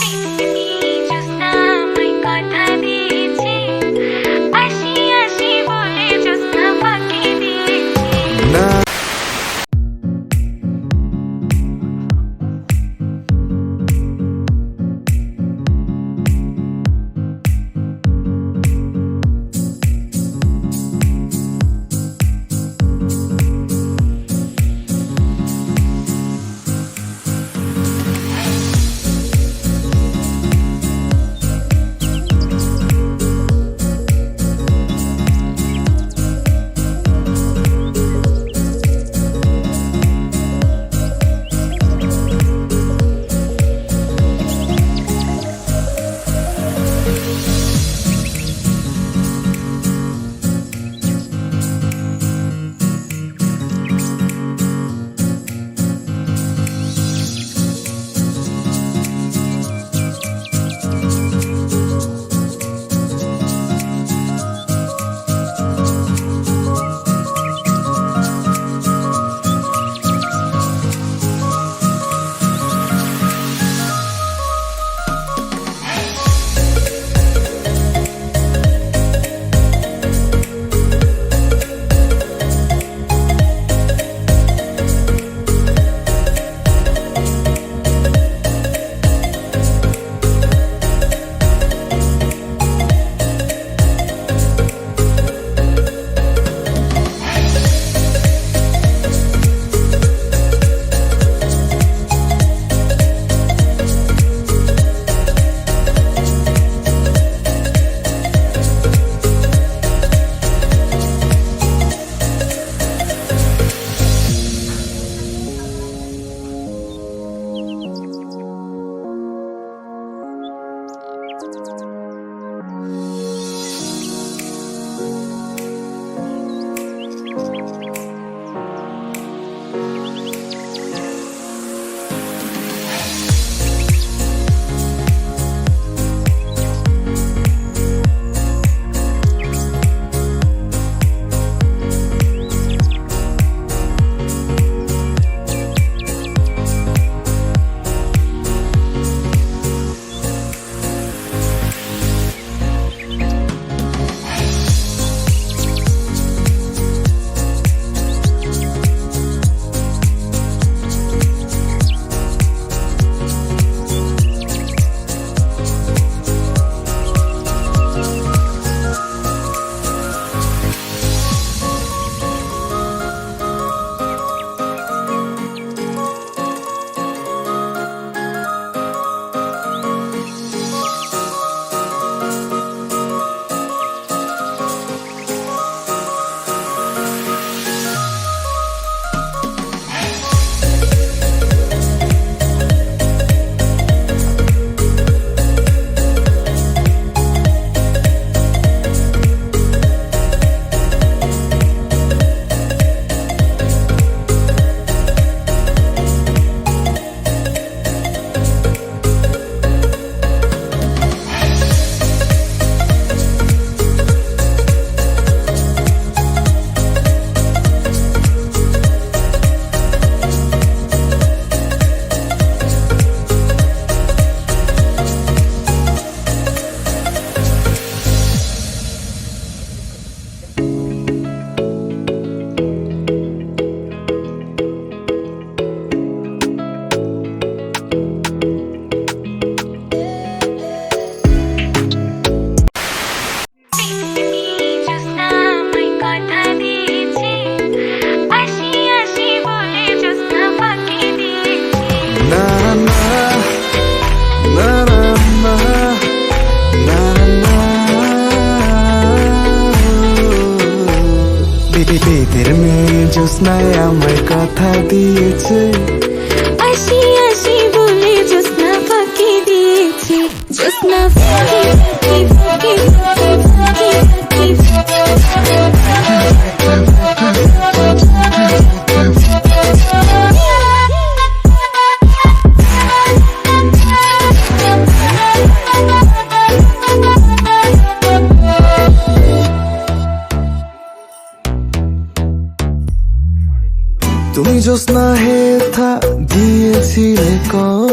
Hey. বেদের মেয়ে জ্যোৎস্নায় আমার কথা দিয়েছে। আসি আসি বলে জ্যোৎস্না ফাঁকি দিয়েছে। জ্যোৎস্না তুমি জ্যোৎস্না হেথা দিয়েছিলে কত